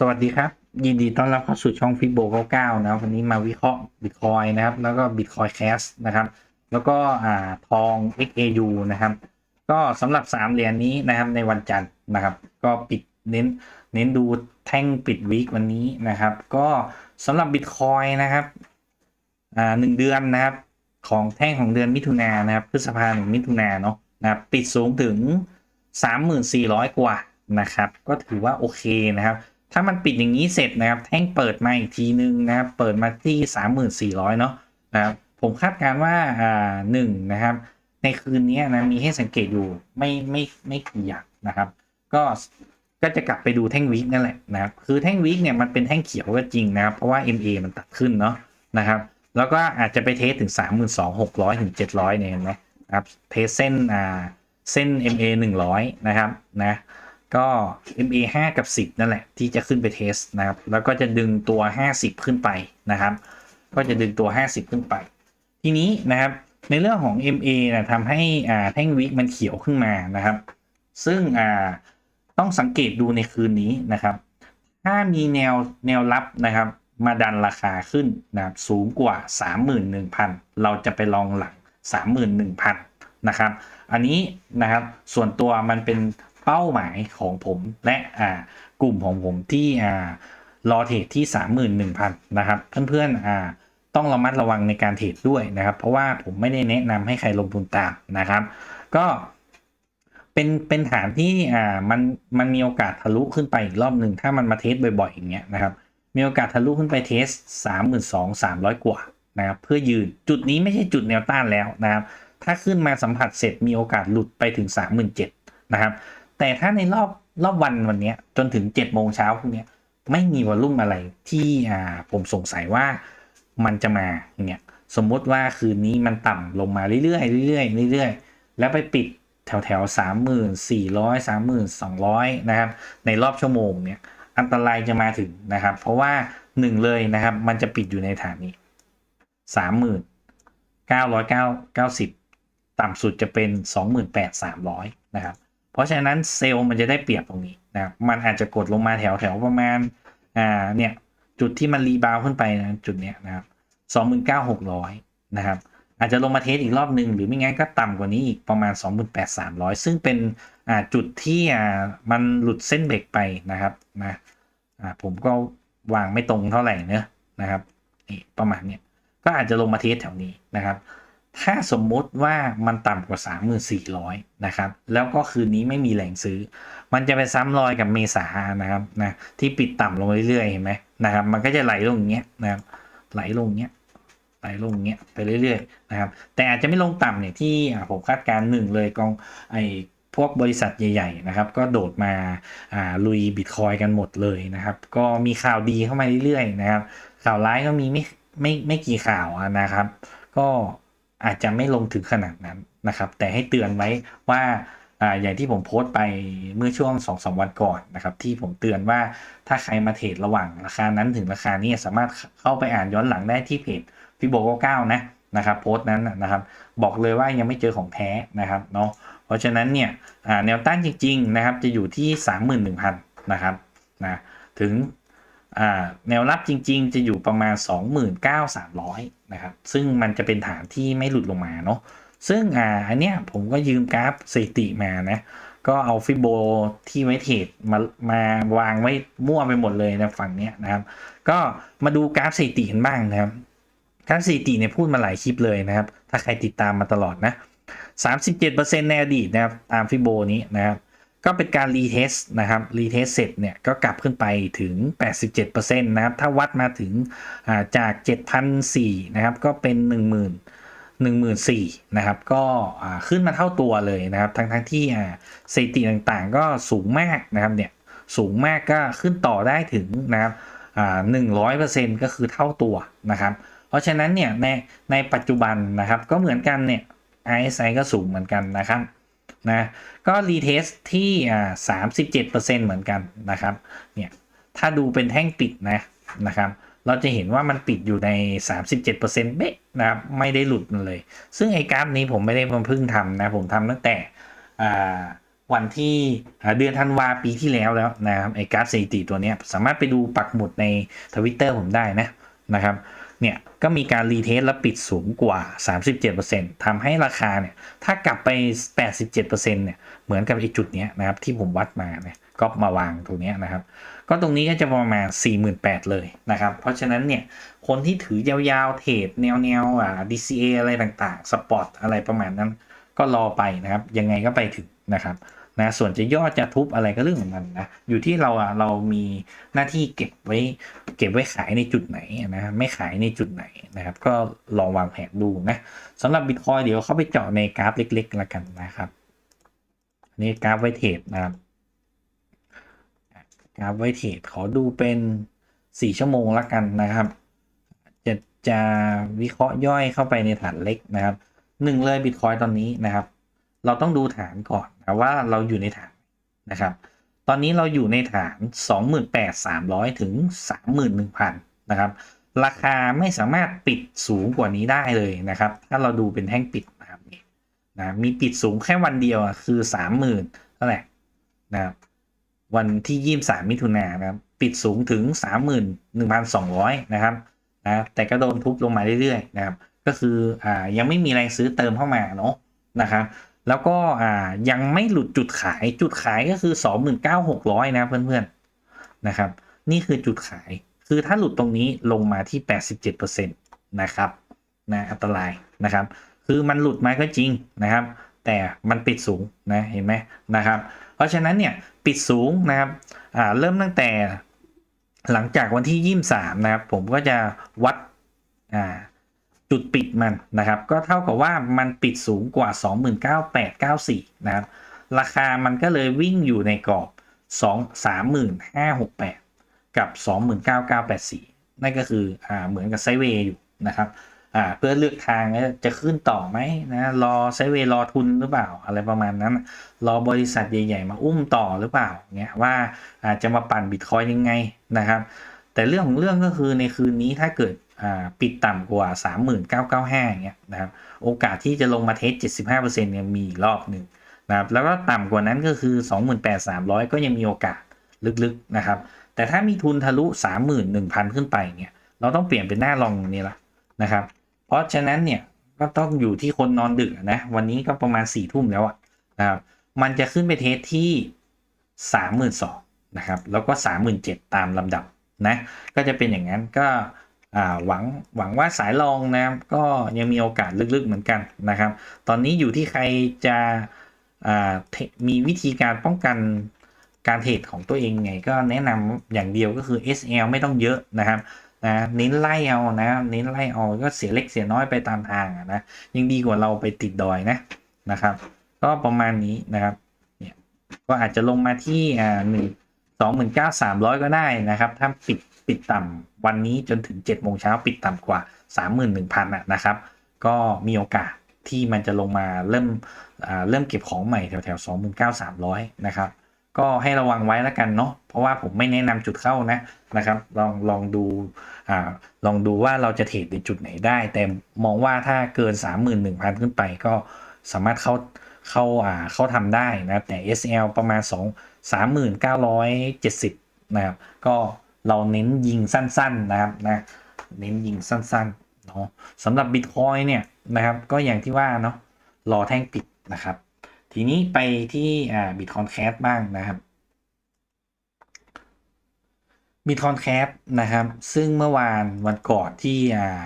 สวัสดีครับ ยินดีต้อนรับเข้าสู่ช่องฟิโบ99นะครับวันนี้มาวิเคราะห์บิตคอยนะครับ แล้วก็บิตคอยแคสนะครับ แล้วก็อ่าทอง XAU นะครับ ก็สำหรับ 3 เหรียญนี้นะครับในวันจันทร์นะครับ ก็ปิดเน้นเน้นดูแท่งปิดวีควันนี้นะครับ ก็สำหรับบิตคอยนะครับอ่าหนึ่งเดือนนะครับ ของแท่งของเดือนมิถุนายนนะครับพฤษภาคมมิถุนายนเนาะนะครับปิดสูงถึง 3,400 กว่านะครับ ก็ถือว่าโอเคนะครับ ถ้ามันปิดอย่างนี้เสร็จนะครับ แท่งเปิดมาอีกทีนึงนะครับ เปิดมาที่ 3,400 เนาะนะครับ ผมคาดการณ์ว่าอ่าหนึ่งนะครับ ในคืนนี้นะมีให้สังเกตอยู่ไม่ไม่ไม่กี่อย่างนะครับ ก็ก็จะกลับไปดูแท่งวีคนั่นแหละนะครับ คือแท่งวีคเนี่ยมันเป็นแท่งเขียวก็จริงนะครับ เพราะว่า MA มันตัดขึ้นเนาะนะครับ แล้วก็อาจจะไปเทสถึง 32,600 ถึง 700 เนี่ยเห็นไหมนะครับ เทสเส้นอ่าเส้น MA 100 นะครับนะ ก็ MA 5 กับ 10 นั่นแหละ ที่จะขึ้นไปเทสนะครับ แล้วก็จะดึงตัว 50 ขึ้นไปนะครับ ก็จะดึงตัว 50 ขึ้นไป ทีนี้นะครับในเรื่องของ MA นะทำให้อ่าแท่งวิกมันเขียวขึ้นมานะครับ ซึ่งอ่าต้องสังเกตดูในคืนนี้นะครับ ถ้ามีแนวแนวรับนะครับ มาดันราคาขึ้นนะครับสูงกว่า 31,000 เราจะไปลองหลัง 31,000 นะครับ อันนี้นะครับส่วนตัวมันเป็น เป้าหมายของผมและอ่ากลุ่มของผมที่อ่ารอเทรดที่ 31,000 นะครับ เพื่อนๆอ่าต้องระมัดระวังในการเทรดด้วยนะครับ เพราะว่าผมไม่ได้แนะนำให้ใครลงทุนตามนะครับ ก็เป็นเป็นฐานที่อ่ามันมันมีโอกาสทะลุขึ้นไปอีกรอบหนึ่งถ้ามันมาเทสบ่อยๆอย่างเงี้ยนะครับ มีโอกาสทะลุขึ้นไปเทส32,300กว่านะครับเพื่อยืนจุดนี้ไม่ใช่จุดแนวต้านแล้วนะครับ ถ้าขึ้นมาสัมผัสเสร็จมีโอกาสหลุดไปถึง37,000นะครับ แต่ถ้าในรอบรอบวันวันนี้จนถึง7โมงเช้าพวกเนี้ยไม่มีวอลลุ่มอะไรที่อ่าผมสงสัยว่ามันจะมาเงี้ยสมมติว่าคืนนี้มันต่ำลงมาเรื่อยๆเรื่อยๆเรื่อยๆแล้วไปปิดแถวแถวสามหมื่นสี่ร้อยสามหมื่นสองร้อยนะครับ ในรอบชั่วโมงเนี่ยอันตรายจะมาถึงนะครับ เพราะว่าหนึ่งเลยนะครับ มันจะปิดอยู่ในฐานนี้สามหมื่นเก้าร้อยเก้าเก้าสิบต่ำสุดจะเป็น28,300นะครับ เพราะฉะนั้นเซลล์มันจะได้เปรียบตรงนี้นะครับมันอาจจะกดลงมาแถวแถวประมาณอ่าเนี่ยจุดที่มันรีบาวขึ้นไปนะจุดเนี้ยนะครับ29,600นเก้าหกร้อยนะครับอาจจะลงมาเทสอีกรอบหนึ่งหรือไม่งั้นก็ต่ำกว่านี้อีกประมาณ 28,300 ซึ่งเป็นอ่าจุดที่อ่ามันหลุดเส้นเบรกไปนะครับนะอ่าผมก็วางไม่ตรงเท่าไหร่เนอะนะครับนี่ประมาณเนี้ยก็อาจจะลงมาเทสแถวนี้นะครับ ถ้าสมมุติว่ามันต่ำกว่า 3,400 นะครับ แล้วก็คืนนี้ไม่มีแหล่งซื้อ มันจะไปซ้ำรอยกับเมษานะครับนะที่ปิดต่ำลงเรื่อยๆเห็นไหมนะครับ มันก็จะไหลลงอย่างเงี้ยนะครับไหลลงเงี้ยไหลลงเงี้ยไปเรื่อยๆนะครับ แต่อาจจะไม่ลงต่ำเนี่ยที่ผมคาดการณ์หนึ่งเลยกองไอพวกบริษัทใหญ่ๆนะครับ ก็โดดมาาลุยบิตคอยกันหมดเลยนะครับ ก็มีข่าวดีเข้ามาเรื่อยๆนะครับ ข่าวร้ายก็มีไม่ไม่ไม่กี่ข่าวนะครับ ก็ อาจจะไม่ลงถึงขนาดนั้นนะครับ แต่ให้เตือนไว้ว่าอ่าอย่างที่ผมโพสต์ไปเมื่อช่วง2อสวันก่อนนะครับ ที่ผมเตือนว่าถ้าใครมาเทรดระหว่างราคานั้นถึงราคานี้สามารถเข้าไปอ่านย้อนหลังได้ที่เพจฟิโบเก้านะนะครับโพสต์นั้นนะครับ บอกเลยว่ายังไม่เจอของแท้นะครับเนาะเพราะฉะนั้นเนี่ยแนวต้านจริง ๆ นะครับ จะอยู่ที่ 31,000 นะครับนะถึง แนวรับจริงๆ จะอยู่ประมาณ 29,300 นะครับ ซึ่งมันจะเป็นฐานที่ไม่หลุดลงมาเนาะ ซึ่งอ่าอันเนี้ยผมก็ยืมกราฟสถิติมานะ ก็เอาฟิโบที่ไว้เทรดมามาวางไว้มั่วไปหมดเลยนะฝั่งเนี้ยนะครับ ก็มาดูกราฟสถิติกันบ้างนะครับ กราฟสถิติเนี่ยพูดมาหลายคลิปเลยนะครับ ถ้าใครติดตามมาตลอดนะ 37%ในอดีตนะครับตามฟิโบนี้นะครับ ก็เป็นการรีเทสนะครับรีเทสเสร็จเนี่ยก็กลับขึ้นไปถึง 87%นะครับ ถ้าวัดมาถึงจาก 7,004นะครับ ก็เป็น 10,000 14,000นะครับ ก็ขึ้นมาเท่าตัวเลยนะครับ ทั้งทั้งที่สถิติต่างๆ ก็สูงมากนะครับเนี่ยสูงมากก็ขึ้นต่อได้ถึงนะครับหนึ่งร้อยเปอร์เซ็นต์ก็คือเท่าตัวนะครับ เพราะฉะนั้นเนี่ยในในปัจจุบันนะครับก็เหมือนกันเนี่ย RSI ก็สูงเหมือนกันนะครับ นะก็รีเทสที่อ่าสามสิบเจ็ดเปอร์เซ็นเหมือนกันนะครับเนี่ยถ้าดูเป็นแท่งปิดนะนะครับเราจะเห็นว่ามันปิดอยู่ใน 37%เบ๊ะนะครับไม่ได้หลุดมันเลย ซึ่งไอ้กราฟนี้ผมไม่ได้มาเพิ่งทำนะ ผมทำตั้งแต่วันที่เดือนธันวาปีที่แล้วแล้วนะครับไอ้กราฟสถิติตัวนี้สามารถไปดูปักหมุดในทวิตเตอร์ผมได้นะนะครับ เนี่ยก็มีการรีเทสและปิดสูงกว่า 37%ทำให้ราคาเนี่ยถ้ากลับไป 87%เนี่ยเหมือนกับไอ้จุดเนี้ยนะครับที่ผมวัดมาเนี่ยก็มาวางตรงนี้นะครับ ก็ตรงนี้ก็จะประมาณ 48,000 เลยนะครับ เพราะฉะนั้นเนี่ยคนที่ถือยาวๆ เทรดแนวแนวๆอ่า DCA อะไรต่างๆ สปอร์ตอะไรประมาณนั้น ก็รอไปนะครับ ยังไงก็ไปถึงนะครับ นะส่วนจะยอดจะทุบอะไรก็เรื่องของมันนะอยู่ที่เราอะเรามีหน้าที่เก็บไว้ เก็บไว้ขายในจุดไหนนะไม่ขายในจุดไหนนะครับ ก็ลองวางแผนดูนะสำหรับบิตคอยเดี๋ยวเข้าไปเจาะในกราฟเล็กๆแล้วกันนะครับนี่กราฟไว้เทรดนะครับกราฟไว้เทรดขอดูเป็นสี่ชั่วโมงละกันนะครับ จะจะวิเคราะห์ย่อยเข้าไปในฐานเล็กนะครับหนึ่งเลยบิตคอยตอนนี้นะครับ เราต้องดูฐานก่อนนะว่าเราอยู่ในฐานนะครับ ตอนนี้เราอยู่ในฐาน 28,300 ถึง 31,000 นะครับ ราคาไม่สามารถปิดสูงกว่านี้ได้เลยนะครับ ถ้าเราดูเป็นแท่งปิดนะครับนะมีปิดสูงแค่วันเดียวคือ 30,000เท่าไหร่นะครับวันที่ยี่สามมิถุนายนนะครับปิดสูงถึง 31,200 นะครับนะแต่ก็โดนทุบลงมาเรื่อยๆนะครับ ก็คืออ่ายังไม่มีแรงซื้อเติมเข้ามาเนาะนะครับ แล้วก็อ่ายังไม่หลุดจุดขายจุดขายก็คือ 29,600 นะเพื่อนๆนะครับ นี่คือจุดขายคือถ้าหลุดตรงนี้ลงมาที่ 87%นะครับนะอันตรายนะครับ คือมันหลุดมาก็จริงนะครับ แต่มันปิดสูงนะเห็นไหมนะครับ เพราะฉะนั้นเนี่ยปิดสูงนะครับอ่าเริ่มตั้งแต่หลังจากวันที่ยี่สามนะครับ ผมก็จะวัดอ่า จุดปิดมันนะครับ ก็เท่ากับว่ามันปิดสูงกว่า 29,894 นะครับ ราคามันก็เลยวิ่งอยู่ในกรอบ 2 3568 กับ 29,984 นั่นก็คืออ่าเหมือนกับไซเวย์อยู่นะครับอ่าเพื่อเลือกทางจะขึ้นต่อไหมนะรอไซเวย์รอทุนหรือเปล่า อะไรประมาณนั้น รอบริษัทใหญ่ ๆ มาอุ้มต่อหรือเปล่าเนี่ยว่าอาจจะมาปั่นบิตคอยยังไงนะครับ แต่เรื่องของเรื่องก็คือในคืนนี้ถ้าเกิด ปิดต่ำกว่า3995อย่างเงี้ยนะครับโอกาสที่จะลงมาเทส 75%เนี่ยมีรอบหนึ่งนะครับแล้วก็ต่ำกว่านั้นก็คือ 28,300 ก็ยังมีโอกาสลึกๆนะครับแต่ถ้ามีทุนทะลุ 31,000 ขึ้นไปเนี่ยเราต้องเปลี่ยนเป็นหน้าลองนี่ละนะครับ เพราะฉะนั้นเนี่ยก็ต้องอยู่ที่คนนอนดึกนะวันนี้ก็ประมาณ4ี่ทุ่มแล้วอะนะครับมันจะขึ้นไปเทสที่ 32,000นะครับแล้วก็ 37,000ตามลำดับนะก็จะเป็นอย่างนั้นก็ หวังหวังว่าสายรองนะครับก็ยังมีโอกาสลึกๆเหมือนกันนะครับ ตอนนี้อยู่ที่ใครจะมีวิธีการป้องกันการเทรดของตัวเองไงก็แนะนำอย่างเดียวก็คือ SL ไม่ต้องเยอะนะครับนะเน้นไล่เอานะเน้นไล่เอาก็เสียเล็กเสียน้อยไปตามทางนะยังดีกว่าเราไปติดดอยนะนะครับ ก็ประมาณนี้นะครับเนี่ยก็อาจจะลงมาที่อ่าหนึ่งสองหมื่นเก้าสามร้อยก็ได้นะครับ ถ้าปิด ปิดต่ำวันนี้จนถึงเจ็ดโมงเช้าปิดต่ำกว่าสามหมื่นหนึ่งพันนะครับ ก็มีโอกาสที่มันจะลงมาเริ่มอ่าเริ่มเก็บของใหม่แถวแถวสองหมื่นเก้าสามร้อยนะครับ ก็ให้ระวังไว้แล้วกันเนาะเพราะว่าผมไม่แนะนำจุดเข้านะนะครับลองลองดูอ่าลองดูว่าเราจะเทรดในจุดไหนได้ แต่มองว่าถ้าเกิน 31,000 ขึ้นไปก็สามารถเข้าเข้าอ่าเข้าทำได้นะแต่ SL ประมาณ 2 3970 นะครับก็ เราเน้นยิงสั้นๆนะครับนะเน้นยิงสั้นๆเนาะสำหรับ Bitcoin เนี่ยนะครับก็อย่างที่ว่าเนาะรอแท่งปิดนะครับ ทีนี้ไปที่อ่าบิตคอนแคสบ้างนะครับบิตคอนแคสนะครับ ซึ่งเมื่อวานวันก่อนที่อ่า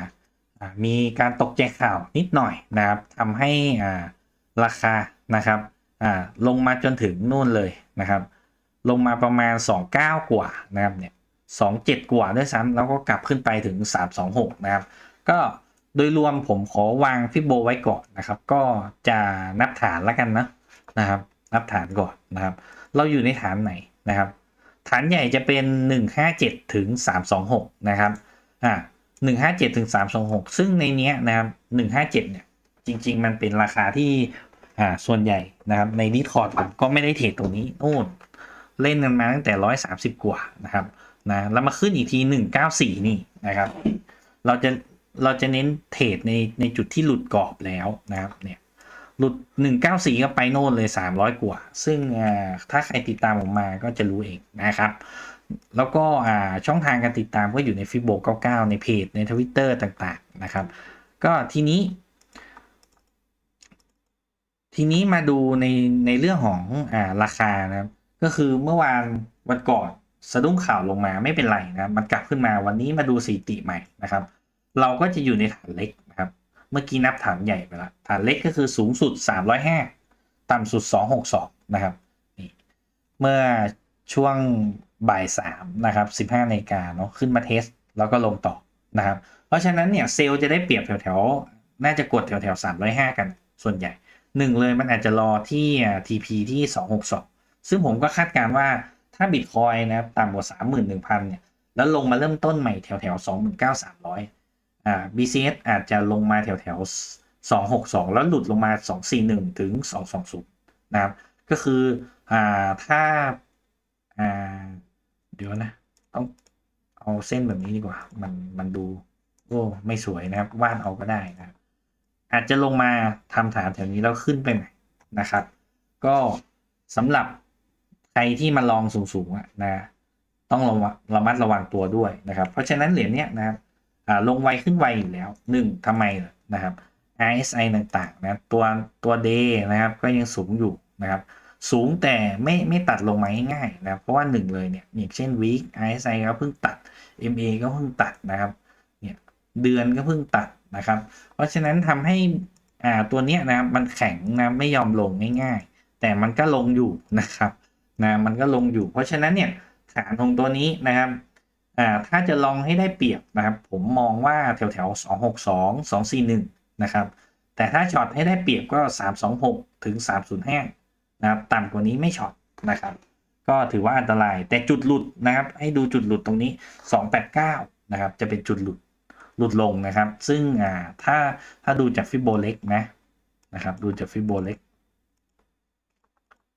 มีการตกใจข่าวนิดหน่อยนะครับทำให้อ่าราคานะครับอ่าลงมาจนถึงนู่นเลยนะครับ ลงมาประมาณ 29 กว่านะครับเนี่ย 27 กว่าด้วยซ้ำแล้วก็กลับขึ้นไปถึง 326 นะครับ ก็โดยรวมผมขอวางฟิโบไว้ก่อนนะครับ ก็จะนับฐานแล้วกันนะนะครับ นับฐานก่อนนะครับ เราอยู่ในฐานไหนนะครับ ฐานใหญ่จะเป็น 157 ถึง 326 นะครับอ่า157 ถึง 326 ซึ่งในเนี้ยนะครับ 157 เนี่ย จริง ๆ มันเป็นราคาที่อ่าส่วนใหญ่นะครับ ในดิคอร์ดผมก็ไม่ได้เทรดตรงนี้โน่นเล่นกันมาตั้งแต่ 130 กว่านะครับ นะแล้วมาขึ้นอีกที194นี่นะครับ เราจะเราจะเน้นเทรดในในจุดที่หลุดกรอบแล้วนะครับเนี่ยหลุดหนึ่งเก้าสี่ก็ไปโน่นเลยสามร้อยกว่า ซึ่งถ้าใครติดตามผมมาก็จะรู้เองนะครับแล้วก็อ่าช่องทางการติดตามก็อยู่ในฟิโบ99ในเพจในทวิตเตอร์ต่างๆนะครับ ก็ทีนี้ ทีนี้มาดูในในเรื่องของอ่าราคานะครับ ก็คือเมื่อวานวันก่อน สะดุ้งข่าวลงมาไม่เป็นไรนะมันกลับขึ้นมาวันนี้มาดูสถิติใหม่นะครับ เราก็จะอยู่ในฐานเล็กนะครับ เมื่อกี้นับฐานใหญ่ไปละฐานเล็กก็คือสูงสุด 305 ต่ำสุด 262 นะครับนี่เมื่อช่วงบ่ายสามนะครับ 15นาฬิกาเนาะขึ้นมาเทส แล้วก็ลงต่อนะครับ เพราะฉะนั้นเนี่ยเซลล์จะได้เปรียบแถวๆ น่าจะกดแถวๆ 305 กันส่วนใหญ่หนึ่งเลยมันอาจจะรอที่ TP ที่ 262 ซึ่งผมก็คาดการณ์ว่า ถ้าบิตคอยนะครับต่ำกว่า31,000เนี่ยแล้วลงมาเริ่มต้นใหม่แถวๆ29,300อ่า BCS อาจจะลงมาแถวแถว262แล้วหลุดลงมา241ถึง220นย์นะครับก็คืออ่าถ้าอ่าเดี๋ยวนะ ต้องเอาเส้นแบบนี้ดีกว่า มันมันดู โอ้ไม่สวยนะครับวาดเอาก็ได้นะครับอาจจะลงมาทำฐานแถวนี้แล้วขึ้นไปใหม่นะครับ ก็สำหรับ ใครที่มาลองสูงๆอะนะต้องระวังระมัดระวังตัวด้วยนะครับ เพราะฉะนั้นเหรียญเนี้ยนะครับลงไวขึ้นไวอยู่แล้วหนึ่งทำไมนะครับ RSI ต่างๆนะตัวตัว day นะครับก็ยังสูงอยู่นะครับสูงแต่ไม่ไม่ตัดลงมาง่ายๆนะเพราะว่าหนึ่งเลยเนี่ยอย่างเช่น week RSI ก็เพิ่งตัด MA ก็เพิ่งตัดนะครับเนี่ยเดือนก็เพิ่งตัดนะครับ เพราะฉะนั้นทำให้อ่าตัวเนี้ยนะมันแข็งนะไม่ยอมลงง่าย ๆ แต่มันก็ลงอยู่นะครับ นะมันก็ลงอยู่ เพราะฉะนั้นเนี่ยฐานของตัวนี้นะครับอ่าถ้าจะลองให้ได้เปรียบนะครับ ผมมองว่าแถวแถวสองหกสองสองสี่หนึ่งนะครับ แต่ถ้าช็อตให้ได้เปรียบก็สามสองหกถึงสามศูนย์ห้านะครับต่ำกว่านี้ไม่ช็อตนะครับ ก็ถือว่าอันตรายแต่จุดหลุดนะครับ ให้ดูจุดหลุดตรงนี้สองแปดเก้านะครับจะเป็นจุดหลุดหลุดลงนะครับ ซึ่งอ่าถ้าถ้าดูจากฟิโบเล็กนะนะครับ ดูจากฟิโบเล็ก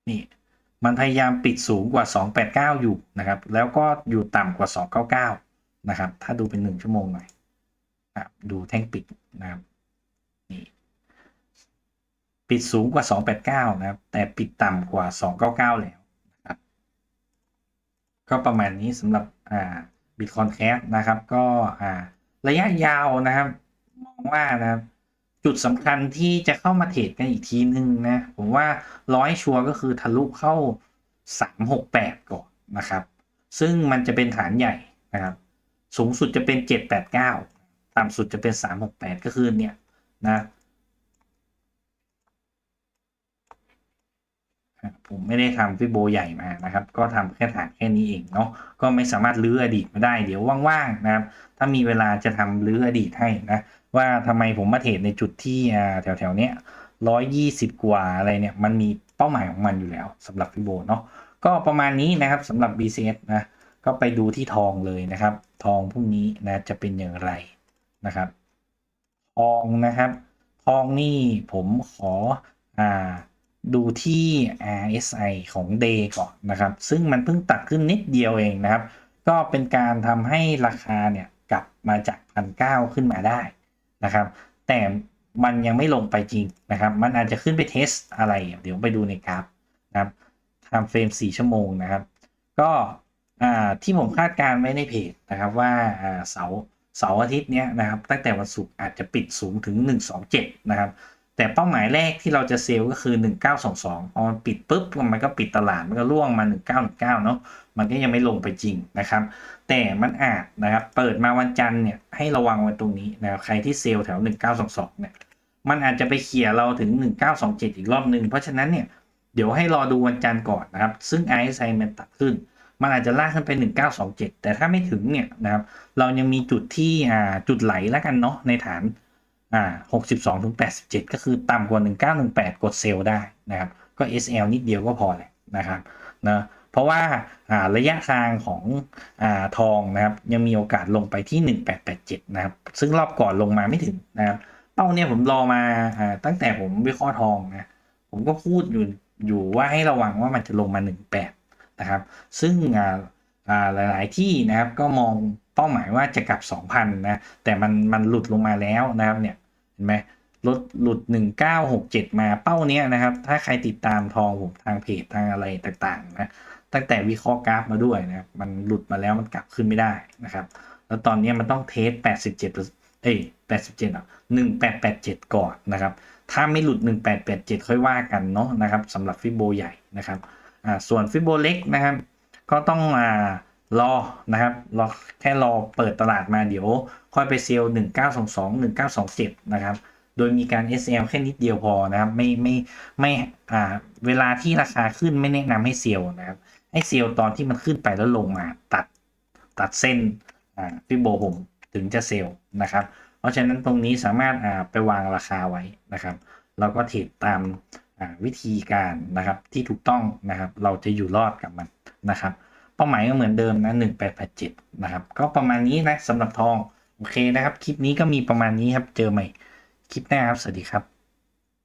นี่ มันพยายามปิดสูงกว่า 289 อยู่นะครับ แล้วก็อยู่ต่ำกว่า 299 นะครับ ถ้าดูเป็น 1 ชั่วโมงหน่อยนะดูแท่งปิดนะครับนี่ปิดสูงกว่า 289 นะครับ แต่ปิดต่ำกว่า 299 แล้วนะครับ ก็ประมาณนี้สำหรับอ่าบิตคอนแคสนะครับ ก็อ่าระยะยาวนะครับ มองว่านะครับ จุดสำคัญที่จะเข้ามาเทรดกันอีกทีนึงนะ ผมว่าร้อยชัวรก็คือทะลุเข้า 368 ก่อนนะครับ ซึ่งมันจะเป็นฐานใหญ่นะครับ สูงสุดจะเป็น 789 ต่ำสุดจะเป็น 368 ก็คือเนี่ยนะอะผมไม่ได้ทำฟิโบใหญ่มานะครับ ก็ทำแค่ฐานแค่นี้เองเนาะก็ไม่สามารถลื้ออดีตมาได้เดี๋ยวว่างๆนะครับ ถ้ามีเวลาจะทำลื้ออดีตให้นะ ว่าทำไมผมมาเทรดในจุดที่อ่าแถวเนี้ยร้อยยี่สิบกว่าอะไรเนี่ย มันมีเป้าหมายของมันอยู่แล้วสำหรับฟิโบเนาะก็ประมาณนี้นะครับสำหรับ BCS นะก็ไปดูที่ทองเลยนะครับ ทองพรุ่งนี้นะจะเป็นอย่างไรนะครับ ทองนะครับ ทองนี่ผมขออ่าดูที่ RSI ของ Day ก่อนนะครับ ซึ่งมันเพิ่งตัดขึ้นนิดเดียวเองนะครับ ก็เป็นการทำให้ราคาเนี่ยกลับมาจากพันเก้าขึ้นมาได้ นะครับ แต่มันยังไม่ลงไปจริงนะครับ มันอาจจะขึ้นไปเทสอะไร เดี๋ยวไปดูในกราฟนะครับทำเฟรม 4 ชั่วโมงนะครับ ก็อ่าที่ผมคาดการณ์ไว้ในเพจนะครับว่าอ่าเสาร์เสาร์อาทิตย์เนี้ยนะครับ ตั้งแต่วันศุกร์อาจจะปิดสูงถึง 127 นะครับ แต่เป้าหมายแรกที่เราจะเซลล์ก็คือ 1922พอมันปิดปุ๊บมันก็ปิดตลาดมันก็ร่วงมา 1919 เนาะมันก็ยังไม่ลงไปจริงนะครับ แต่มันอาจนะครับเปิดมาวันจันทร์เนี่ยให้ระวังไว้ตรงนี้นะครับใครที่เซลล์แถว 1922 เนี่ยมันอาจจะไปเขี่ยเราถึง 1927 อีกรอบหนึ่งเพราะฉะนั้นเนี่ยเดี๋ยวให้รอดูวันจันทร์ก่อนนะครับ ซึ่ง RSI มันตัดขึ้น มันอาจจะลากขึ้นไป 1927 แต่ถ้าไม่ถึงเนี่ยนะครับเรายังมีจุดที่อ่าจุดไหลแล้วกันเนาะในฐาน อ่า62ถึง87ก็คือต่ำกว่า1918กดเซลล์ได้นะครับ ก็ SL นิดเดียวก็พอแหละนะครับนะเพราะว่าระยะทางของอ่าทองนะครับยังมีโอกาสลงไปที่ 1887 นะครับ ซึ่งรอบก่อนลงมาไม่ถึงนะครับเป้าเนี่ยผมรอมาอตั้งแต่ผมวิเคราะห์ทองนะผมก็พูดอยู่อยู่ว่าให้ระวังว่ามันจะลงมา 18 นะครับ ซึ่งอ่าหลายๆที่นะครับก็มองเป้าหมายว่าจะกลับ 2,000 นะแต่มันมันหลุดลงมาแล้วนะครับเนี่ย เห็นไหมลดหลุด 1967 มาเป้าเนี้ยนะครับ ถ้าใครติดตามทองผมทางเพจทางอะไรต่างๆนะตั้งแต่วิเคราะห์กราฟมาด้วยนะครับมันหลุดมาแล้วมันกลับขึ้นไม่ได้นะครับ แล้วตอนนี้มันต้องเทส 87เอ้ย87อะ1887 ก่อนนะครับ ถ้าไม่หลุด 1887 ค่อยว่ากันเนาะนะครับสำหรับฟิโบใหญ่นะครับอ่าส่วนฟิโบเล็กนะครับ ก็ต้องมารอนะครับรอแค่รอเปิดตลาดมาเดี๋ยว ค่อยไปเซลล์1922 1927นะครับ โดยมีการ SL แค่นิดเดียวพอนะครับ ไม่ไม่ไม่อ่าเวลาที่ราคาขึ้นไม่แนะนำให้เซลล์นะครับ ให้เซลล์ตอนที่มันขึ้นไปแล้วลงมาตัดตัดเส้นอ่าฟิโบผมถึงจะเซลล์นะครับ เพราะฉะนั้นตรงนี้สามารถอ่าไปวางราคาไว้นะครับแล้วก็เทรดตามอ่าวิธีการนะครับที่ถูกต้องนะครับ เราจะอยู่รอดกับมันนะครับ เป้าหมายก็เหมือนเดิมนะ1887นะครับ ก็ประมาณนี้นะสำหรับทอง โอเคนะครับ คลิปนี้ก็มีประมาณนี้ครับ เจอใหม่คลิปหน้าครับ สวัสดีครับ